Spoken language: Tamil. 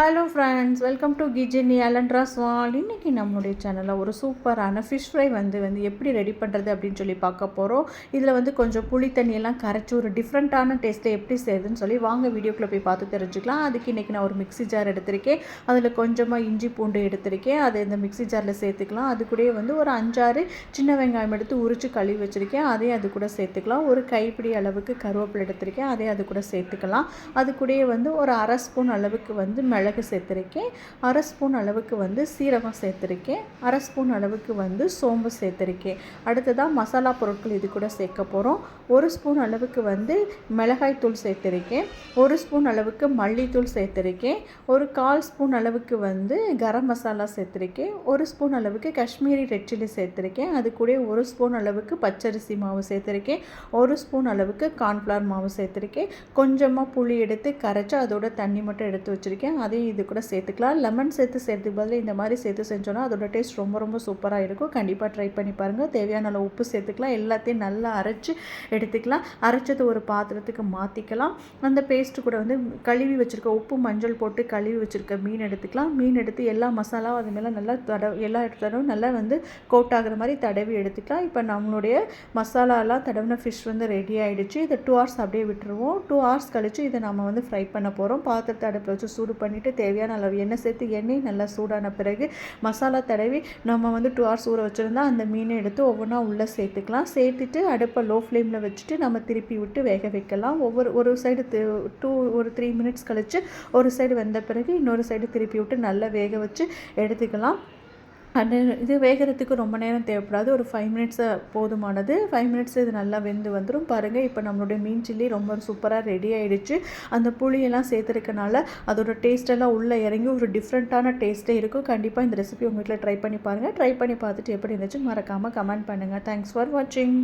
ஹலோ ஃப்ரெண்ட்ஸ் வெல்கம் டு கிஜினி அலண்ட்ரா ஸ்வால் இன்றைக்கி நம்மளுடைய சேனலில் ஒரு சூப்பரான ஃபிஷ் ஃப்ரை வந்து வந்து எப்படி ரெடி பண்ணுறது அப்படின்னு சொல்லி பார்க்க போகிறோம் இதில் வந்து கொஞ்சம் புளி தண்ணியெல்லாம் கரைச்சி ஒரு டிஃப்ரெண்ட்டான டேஸ்ட்டில் எப்படி செய்யுதுன்னு சொல்லி வாங்க வீடியோக்குள்ளே போய் பார்த்து தெரிஞ்சுக்கலாம். அதுக்கு இன்றைக்கி நான் ஒரு மிக்ஸி ஜார் எடுத்திருக்கேன். அதில் கொஞ்சமாக இஞ்சி பூண்டு எடுத்திருக்கேன். அதை இந்த மிக்ஸி ஜாரில் சேர்த்துக்கலாம். அது கூடயே வந்து ஒரு அஞ்சாறு சின்ன வெங்காயம் எடுத்து உரித்து கழுவி வச்சுருக்கேன். அதையும் அது கூட சேர்த்துக்கலாம். ஒரு கைப்பிடி அளவுக்கு கருவேப்பிலை எடுத்திருக்கேன். அதையும் அது கூட சேர்த்துக்கலாம். அது கூடயே வந்து ஒரு அரை ஸ்பூன் அளவுக்கு வந்து மிளகு சேர்த்துருக்கேன். அரை ஸ்பூன் அளவுக்கு வந்து சீரகம் சேர்த்துருக்கேன். அரை ஸ்பூன் அளவுக்கு வந்து சோம்பு சேர்த்துருக்கேன். அடுத்ததாக மசாலா பொருட்கள் இது கூட சேர்க்க போகிறோம் ஒரு ஸ்பூன் அளவுக்கு வந்து மிளகாய் தூள் சேர்த்துருக்கேன். ஒரு ஸ்பூன் அளவுக்கு மல்லித்தூள் சேர்த்துருக்கேன். ஒரு கால் ஸ்பூன் அளவுக்கு வந்து கரம் மசாலா சேர்த்துருக்கேன். ஒரு ஸ்பூன் அளவுக்கு காஷ்மீரி ரெட் சில்லி சேர்த்துருக்கேன். அது கூட ஒரு ஸ்பூன் அளவுக்கு பச்சரிசி மாவு சேர்த்துருக்கேன். ஒரு ஸ்பூன் அளவுக்கு கார்ன்ஃப்ளவர் மாவு சேர்த்துருக்கேன். கொஞ்சமாக புளி எடுத்து கரைச்சி அதோட தண்ணி மட்டும் எடுத்து வச்சுருக்கேன். அதையும் இது கூட சேர்த்துக்கலாம். லெமன் சேர்த்து சேர்த்துக்கு பதில் இந்த மாதிரி சேர்த்து செஞ்சோன்னா அதோட டேஸ்ட் ரொம்ப ரொம்ப சூப்பராக இருக்கும். கண்டிப்பாக ட்ரை பண்ணி பாருங்கள் தேவையான அளவு உப்பு சேர்த்துக்கலாம். எல்லாத்தையும் நல்லா அரைச்சி எடுத்துக்கலாம். அரைச்சது ஒரு பாத்திரத்துக்கு மாற்றிக்கலாம் அந்த பேஸ்ட்டு கூட வந்து கழுவி வச்சுருக்க உப்பு மஞ்சள் போட்டு கழுவி வச்சுருக்க மீன் எடுத்துக்கலாம். மீன் எடுத்து எல்லா மசாலாவும் அது மேலே நல்லா தட எல்லா இடத்துலையும் நல்லா வந்து கோட் ஆகிற மாதிரி தடவி எடுத்துக்கலாம். இப்போ நம்மளுடைய மசாலாலாம் தடவின ஃபிஷ் வந்து ரெடி ஆகிடுச்சு இதை டூ ஹவர்ஸ் அப்படியே விட்டுருவோம். டூ ஹவர்ஸ் கழித்து இதை நம்ம வந்து ஃப்ரை பண்ண போகிறோம் பாத்திரத்தை அடுப்பில் வச்சு சூடு பண்ணி பண்ணிவிட்டு தேவையான அளவு எண்ணெய் சேர்த்து எண்ணெய் நல்லா சூடான பிறகு மசாலா தடவி நம்ம வந்து டூ ஹவர்ஸ் ஊற வச்சுருந்தா அந்த மீனை எடுத்து ஒவ்வொன்றா உள்ளே சேர்த்துக்கலாம். சேர்த்துட்டு அடுப்பை லோ ஃப்ளேமில் வச்சுட்டு நம்ம திருப்பி விட்டு வேக வைக்கலாம். ஒவ்வொரு ஒரு சைடு டூ ஒரு த்ரீ மினிட்ஸ் கழித்து ஒரு சைடு வந்த பிறகு இன்னொரு சைடு திருப்பி விட்டு நல்லா வேக வச்சு எடுத்துக்கலாம். அந்த இது வேகிறதுக்கு ரொம்ப நேரம் தேவைப்படாது. ஒரு ஃபைவ் மினிட்ஸ் போதுமானது. ஃபைவ் மினிட்ஸ் இது நல்லா வெந்து வந்துடும் பாருங்கள் இப்போ நம்மளுடைய மீன் சில்லி ரொம்ப சூப்பராக ரெடி ஆகிடுச்சு அந்த புளியெல்லாம் சேர்த்துருக்கனால அதோட டேஸ்ட்டெல்லாம் உள்ளே இறங்கி ஒரு டிஃப்ரெண்ட்டான டேஸ்ட்டே இருக்கும். கண்டிப்பாக இந்த ரெசிபி உங்கள் வீட்டில் ட்ரை பண்ணி பாருங்கள் ட்ரை பண்ணி பார்த்துட்டு எப்படி இருந்துச்சுன்னு மறக்காமல் கமெண்ட் பண்ணுங்கள் தேங்க்ஸ் ஃபார் வாட்சிங்